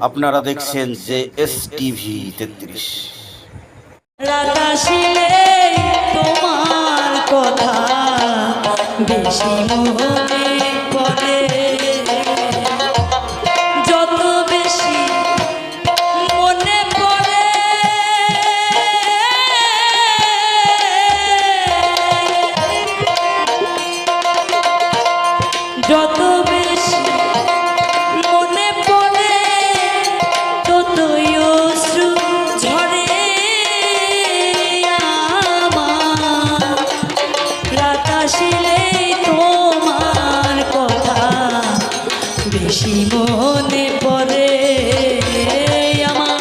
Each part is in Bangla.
আপনারা দেখছেন যে এস টিভি তেত্রিশ তোমার কথা বেশি মনে পড়ে আমার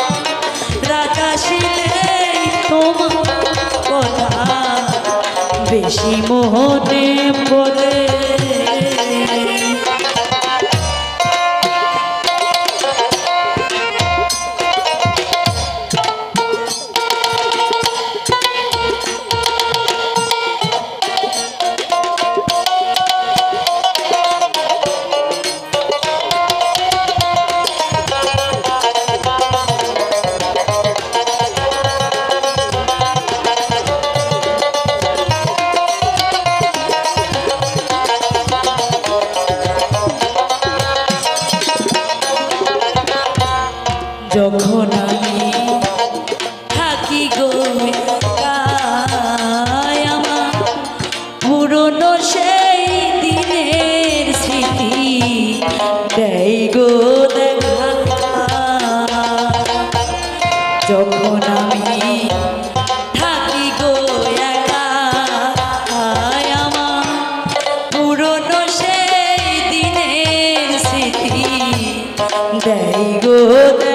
কথা। বেশি মনে পড়ে যখন আমি থাকি গো আমার পুরনো সেই দিনের স্মৃতি, দেয় গো যখন আমি থাকি গো আমার দেয় গো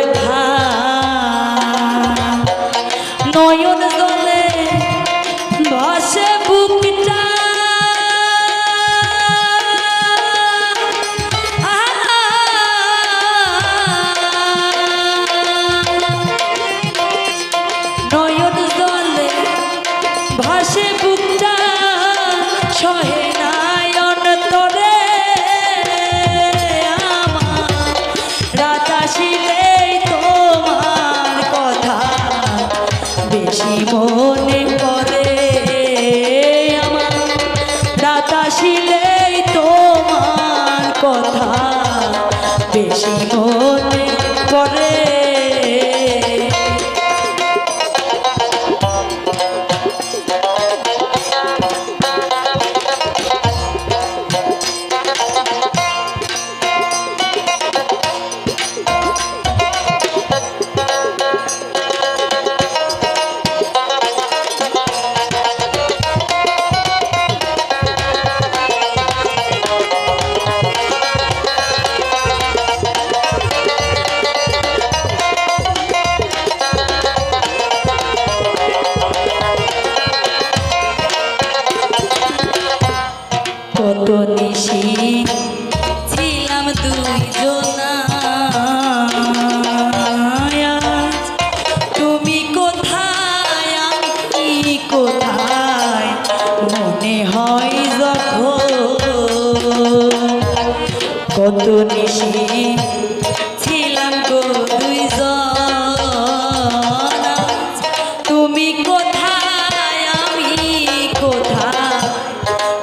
কথা বেশি কত নিশি ছিলাম দুইজনা তুমি কোথায়? আমি কোথায়? মনে হয় যখন কত নিশি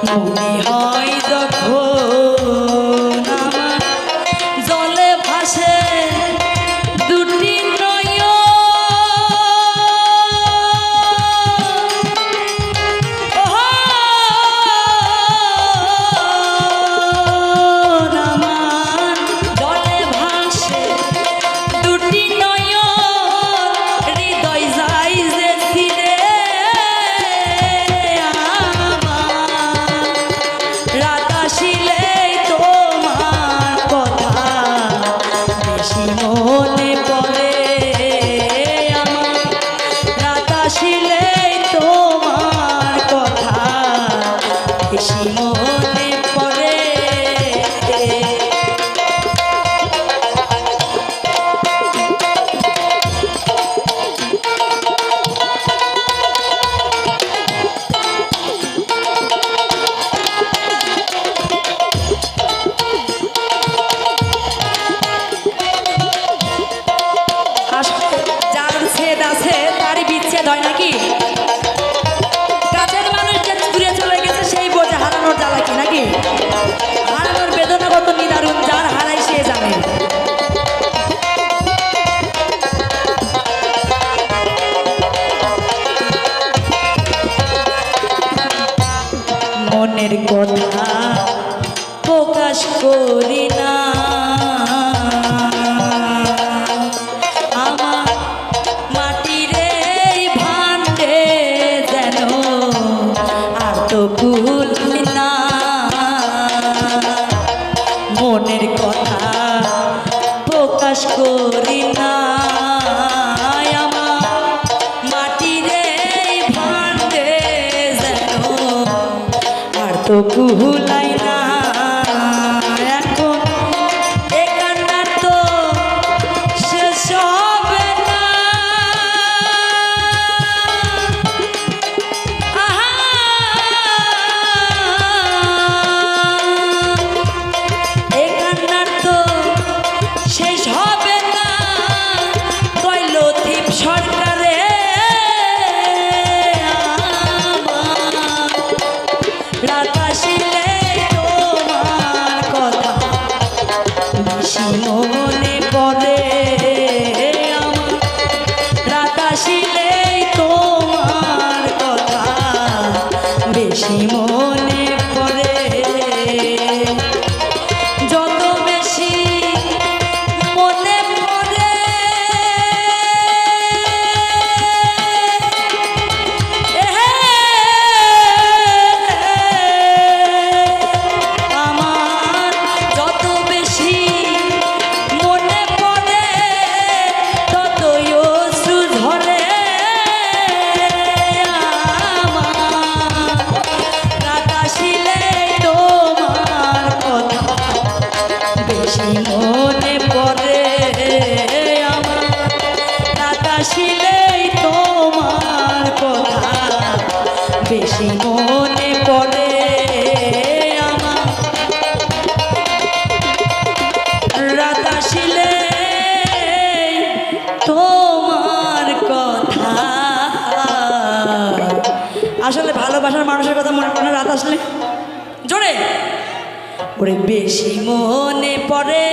মনে হয় যখন মনের কথা প্রকাশ করি না। তো কুহুলাই তোমার কথা। বেশি মনে পড়ে আমার। রাত তোমার কথা। আসলে ভালোবাসার মানুষের কথা মনে পড়ে রাত আসলে? জোরে। ওরে বেশি মনে পড়ে